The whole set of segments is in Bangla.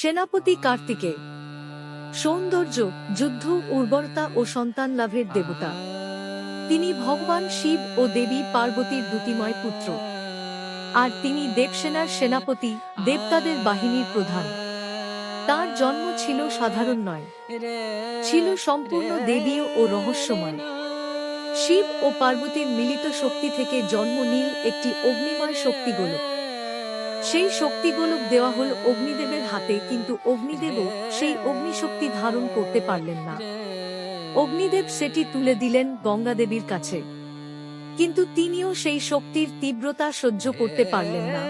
সেনাপতি কার্তিকে। সৌন্দর্য, যুদ্ধ, উর্বরতা ও সন্তান লাভের দেবতা। তিনি ভগবান শিব ও দেবী পার্বতীর দুতিময় পুত্র। আর তিনি দেবসেনার সেনাপতি, দেবতাদের বাহিনীর প্রধান। তার জন্ম ছিল সাধারণ নয়। ছিল সম্পূর্ণ দেবীয় ও রহস্যময়। শিব ও পার্বতীর মিলিত শক্তি থেকে জন্ম নীল একটি অগ্নিময় শক্তিগোলক সেই শক্তিগোলক দেওয়া হল অগ্নিদেবের হাতে, কিন্তু অগ্নিদেবও সেই অগ্নিশক্তি ধারণ করতে পারলেন না। অগ্নিদেব সেটি তুলে দিলেন গঙ্গাদেবীর কাছে। কিন্তু তিনিও সেই শক্তির তীব্রতা সহ্য করতে পারলেন না।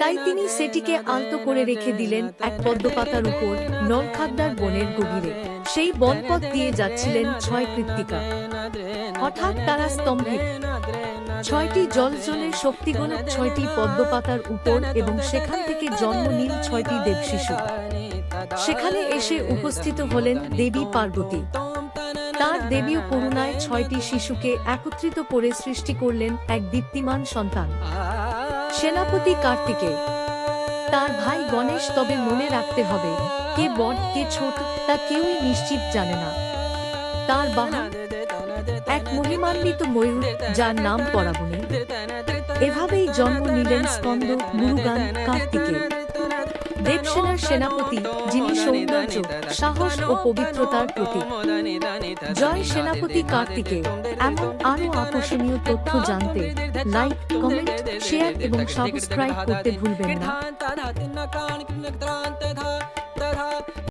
তাই তিনি সেটিকে আলতো করে রেখে দিলেন এক পদ্মপাতার উপর নলখাদ্দার বনের গভীরে। সেই বনপথ দিয়ে যাচ্ছিলেন ছয় কৃত্তিকা। হঠাৎ তারা স্তম্ভিত ছয়টি জল জলের শক্তিগোলক ছয়টি পদ্মপাতার উপর এবং সেখান থেকে জন্ম নিল ছয়টি দেবশিশু। সেখানে এসে উপস্থিত হলেন দেবী পার্বতী। তার দেবীয় করুণায় ছয়টি শিশুকে একত্রিত করে সৃষ্টি করলেন এক দীপ্তিমান সন্তান। সেনাপতি কার্তিকে, তার ভাই গণেশ তবে মনে রাখতে হবে, কে বড় কে ছোট, তা কেউই নিশ্চিত জানে না। তার বাহন এক মহিমান্বিত ময়ূর যার নাম পরাবণী। এভাবেই জন্ম নিলেন স্কন্দ মুরুগান কার্তিকে। দেবসেনার সেনাপতি, যিনি সৌন্দর্য, সাহস ও পবিত্রতার প্রতীক। জয় সেনাপতি কার্তিকে। এমন আরও আকর্ষণীয় তথ্য জানতে লাইক কমেন্ট শেয়ার এবং সাবস্ক্রাইব করতে ভুলবেন না।